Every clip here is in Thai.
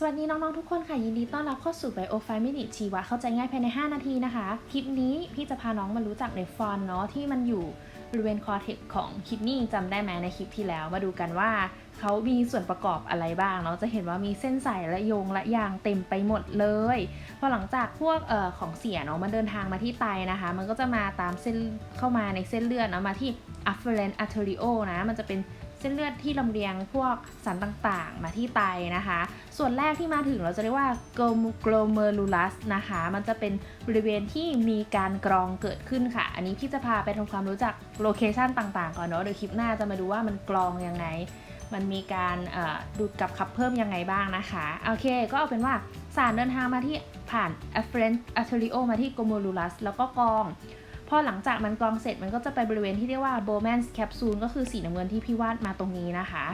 สวัสดีน้อง ๆ ทุกคนค่ะ ยินดีต้อนรับเข้าสู่ Bio 5 Minute ชีวะ เข้าใจง่ายภายใน 5 นาทีนะคะ คลิปนี้พี่จะพาน้องมารู้จักในฟอนเนาะที่มันอยู่บริเวณคอเทกของคิดนี่จำได้ไหมในคลิปที่แล้ว มาดูกันว่าเขามีส่วนประกอบอะไรบ้างเนาะจะเห็นว่ามีเส้นสายและโยงและยางเต็มไปหมดเลยพอหลังจากพวกเอ่อของเสียเนาะมันเดินทางมาที่ไตนะคะ มันก็จะมาตามเส้นเข้ามาในเส้นเลือดเนาะมาที่ afferent arterio นะมันจะเป็น เส้นเลือดที่ลำเลียงพวกสารต่างๆมาที่ไตนะคะ ส่วนแรกที่มาถึงเราจะเรียกว่า glomerulus นะคะ มันจะเป็นบริเวณที่มีการกรองเกิดขึ้นค่ะ อันนี้พี่จะพาไปทำความรู้จักโลเคชันต่างๆก่อนเนาะเดี๋ยวคลิปหน้าจะมาดูว่ามันกรองยังไง มันมีการดูดกับขับเพิ่มยังไงบ้างนะคะ โอเค ก็เอาเป็นว่าสารเดินทางมาที่ผ่าน afferent arterio มาที่ glomerulus แล้วก็กรอง พอหลังจากมันกรองเสร็จมันก็จะไปบริเวณที่เรียกว่า Bowman's capsule ก็คือสีน้ำเงินที่พี่วาดมาตรงนี้นะคะ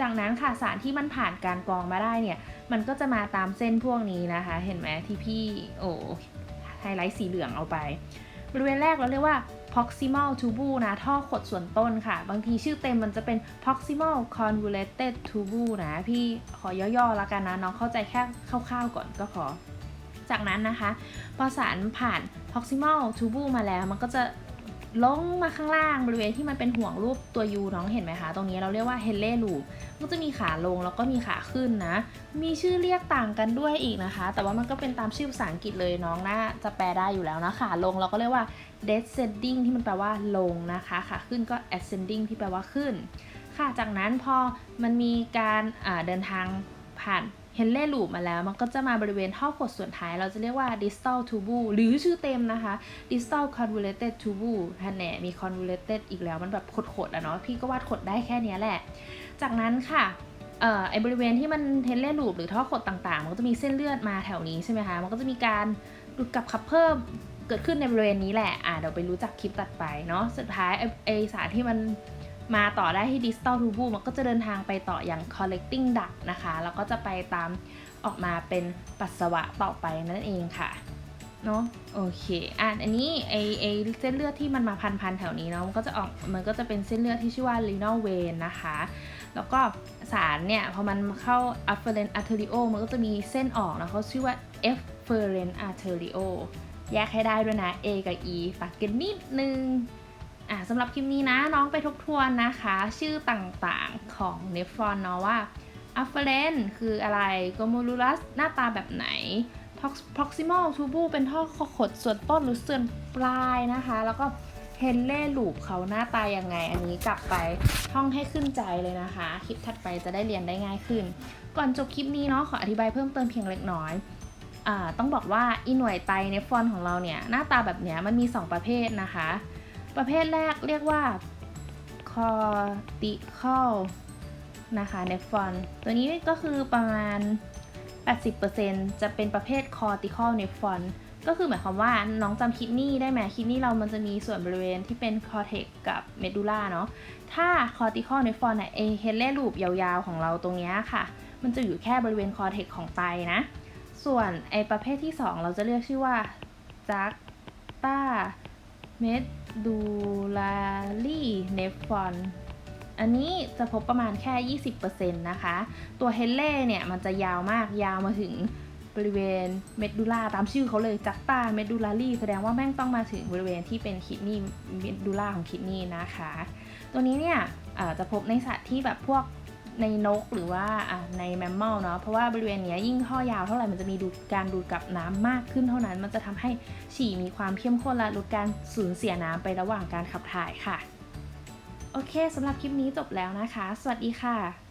จากนั้นค่ะสารที่มันผ่านการกรองมาได้เนี่ย มันก็จะมาตามเส้นพวกนี้นะคะ เห็นไหมที่พี่โอ้ไฮไลท์สีเหลืองเอาไป บริเวณแรกเราเรียกว่า proximal tubule นะ ท่อขดส่วนต้นค่ะ บางทีชื่อเต็มมันจะเป็น proximal convoluted tubule นะ พี่ขอย่อๆแล้วกันนะ น้องเข้าใจแค่คร่าวๆก่อนก็ขอ จากนั้นนะคะพอสารผ่าน proximal tubule มาแล้ว มันก็จะลงมาข้างล่างบริเวณที่มันเป็นห่วงรูปตัว U น้องเห็นไหมคะ ตรงนี้เราเรียกว่า Henle loop มันจะมีขาลงแล้วก็มีขาขึ้นนะ มีชื่อเรียกต่างกันด้วยอีกนะคะ แต่ว่ามันก็เป็นตามชื่อภาษาอังกฤษเลยน้องน่าจะแปลได้อยู่แล้วนะขาลงเราก็เรียกว่า descending ที่มันแปลว่าลงนะคะขาขึ้นก็ ascending ที่แปลว่าขึ้น ค่ะจากนั้นพอมันมีการเดินทางผ่าน เฮนเล่ลูปมาแล้ว มันก็จะมาบริเวณท่อขดส่วนท้าย เราจะเรียกว่า distal tubule หรือชื่อเต็มนะคะ distal convoluted tubule ท่านแน่มี convoluted อีกแล้วมันแบบขดๆอะเนาะพี่ก็วาดขดได้แค่นี้แหละ จากนั้นค่ะเอ่อไอบริเวณที่มันเทนเล่ลูปหรือท่อขดต่างๆ มันก็จะมีเส้นเลือดมาแถวนี้ใช่ไหมคะ มันก็จะมีการดูดกลับขับเพิ่มเกิดขึ้นในบริเวณนี้แหละ อ่าเดี๋ยวไปรู้จักคลิปตัดไปเนาะ สุดท้ายไอไอสารที่มัน มาต่อได้ที่ distal tubu มันก็จะเดินทางไปต่ออย่าง collecting duct นะคะ แล้วก็จะไปตามออกมาเป็นปัสสาวะต่อไปนั่นเองค่ะเนาะโอเคอะอันนี้ไอไอเส้นเลือดที่มันมาพันๆแถวนี้เนาะมันก็จะออกมันก็จะเป็นเส้นเลือดที่ชื่อว่า renal vein นะคะ แล้วก็สารเนี่ยพอมันเข้า afferent arterio มันก็จะมีเส้นออกนะเขาชื่อว่า efferent arterio แยกให้ได้ด้วยนะ A กับ E ฝากกันนิดนึง อะสำหรับคลิปนี้นะน้องไปทบทวนนะคะ ชื่อต่างๆของเนฟรอนเนาะว่า afferent คืออะไร glomerulus หน้าตาแบบไหน proximal tubule เป็นท่อขดส่วนต้นหรือส่วนปลายนะคะ แล้วก็ Henle loop เขาหน้าตายังไง อันนี้กลับไปท่องให้ขึ้นใจเลยนะคะ คลิปถัดไปจะได้เรียนได้ง่ายขึ้น ก่อนจบคลิปนี้เนาะขออธิบายเพิ่มเติมเพียงเล็กน้อยอ่าต้องบอกว่าอีหน่วยไตเนฟรอนของเราเนี่ยหน้าตาแบบเนี้ยมันมี 2 ประเภทนะคะ ประเภทแรกเรียกว่า cortical นะคะเนฟรอนตัวนี้ก็คือประมาณ 80%จะเป็นประเภท cortical nephron ก็คือหมายความว่าน้องจำคิดนี่ได้ไหมคิดนี่เรามันจะมีส่วนบริเวณที่เป็น cortex กับ medulla เนาะถ้า cortical nephron เนี่ยเอเฮเลลูปยาวๆของเราตรงนี้ค่ะ มันจะอยู่แค่บริเวณ cortex ของไตนะ ส่วนไอประเภทที่ 2 เราจะเรียกชื่อว่าจักตา juxta medullary nephron อันนี้จะพบประมาณแค่ 20%นะคะ ตัวเฮเล่เนี่ยมันจะยาวมากยาวมาถึงบริเวณเมดูล่าตามชื่อเขาเลยจักตาเมดูลารีแสดงว่าแม่งต้องมาถึงบริเวณที่เป็นคิดนี่เมดูล่าของคิดนี่นะคะ ตัวนี้เนี่ยจะพบในสัตว์ที่แบบพวก ในนกหรือว่าในแมมมอลเนาะเพราะว่าบริเวณนี้ยิ่งท่อยาวเท่าไหร่มันจะมีดูการดูดกับน้ำมากขึ้นเท่านั้น มันจะทำให้ฉี่มีความเข้มข้นและลดการสูญเสียน้ำไประหว่างการขับถ่ายค่ะ โอเคสำหรับคลิปนี้จบแล้วนะคะ สวัสดีค่ะ